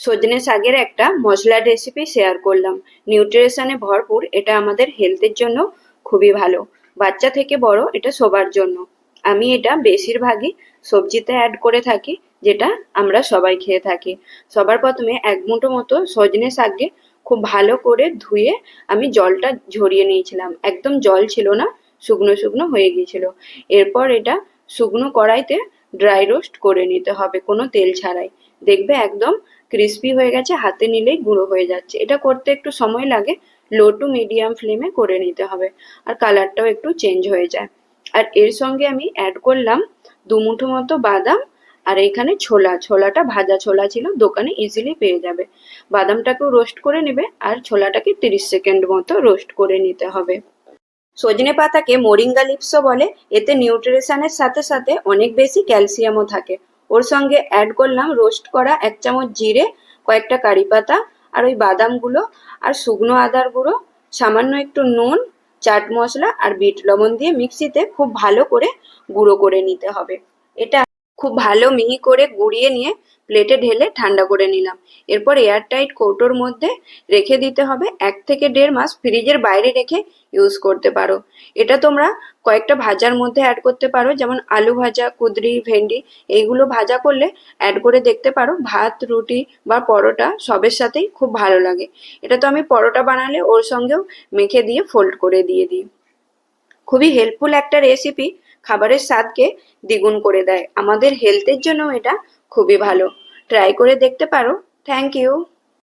সজনে শাকের একটা মশলার রেসিপি শেয়ার করলাম। নিউট্রিশনে ভরপুর, এটা আমাদের হেলথের জন্য খুবই ভালো। বাচ্চা থেকে বড়, এটা সবার জন্য। আমি এটা বেশিরভাগই সবজিতে অ্যাড করে থাকি, যেটা আমরা সবাই খেয়ে থাকি। সবার প্রথমে এক মুঠো মতো সজনে শাককে খুব ভালো করে ধুয়ে আমি জলটা ঝরিয়ে নিয়েছিলাম। একদম জল ছিল না, শুকনো শুকনো হয়ে গিয়েছিল। এরপর এটা শুকনো কড়াইতে ড্রাই রোস্ট করে নিতে হবে, কোনো তেল ছাড়াই। দেখবে একদম ক্রিস্পি হয়ে গেছে, হাতে নিলেই গুঁড়ো হয়ে যাচ্ছে। এটা করতে একটু সময় লাগে লো টু মিডিয়াম ফ্লেমে করে নিতে হবে আর কালারটাও একটু চেঞ্জ হয়ে যায়। আর এর সঙ্গে আমি অ্যাড করলাম দু মুঠো মতো বাদাম আর এখানে ছোলা, ছোলাটা ভাজা ছোলা ছিল, দোকানে ইজিলি পেয়ে যাবে। বাদামটাকেও রোস্ট করে নেবে আর ছোলাটাকে তিরিশ সেকেন্ড মতো রোস্ট করে নিতে হবে। সজনে পাতাকে মোরিঙ্গা লিপসও বলে, এতে নিউট্রিশনের সাথে সাথে অনেক বেশি ক্যালসিয়ামও থাকে। ওর সঙ্গে অ্যাড করলাম রোস্ট করা এক চামচ জিরে, কয়েকটা কারি পাতা আর ওই বাদামগুলো আর শুকনো আদার গুঁড়ো, সামান্য একটু নুন, চাট মশলা আর বিট লবণ দিয়ে মিক্সিতে খুব ভালো করে গুঁড়ো করে নিতে হবে। এটা খুব ভালো মিহি করে গুঁড়িয়ে নিয়ে প্লেটে ঢেলে ঠান্ডা করে নিলাম। এরপর এয়ারটাইট কৌটোর মধ্যে রেখে দিতে হবে। এক থেকে দেড় মাস ফ্রিজের বাইরে রেখে ইউজ করতে পারো। এটা তোমরা কয়েকটা ভাজার মধ্যে অ্যাড করতে পারো। যেমন আলু ভাজা, কুদরি, ভেন্ডি, এইগুলো ভাজা করলে অ্যাড করে দেখতে পারো ভাত, রুটি বা পরোটা সবের সাথেই খুব ভালো লাগে। এটা তো আমি পরোটা বানালে ওর সঙ্গেও মেখে দিয়ে ফোল্ড করে দিয়ে দিই। খুবই হেল্পফুল একটা রেসিপি খাবারের স্বাদকে দ্বিগুণ করে দেয়। আমাদের হেলথের জন্য এটা খুবই ভালো। ট্রাই করে দেখতে পারো। Thank you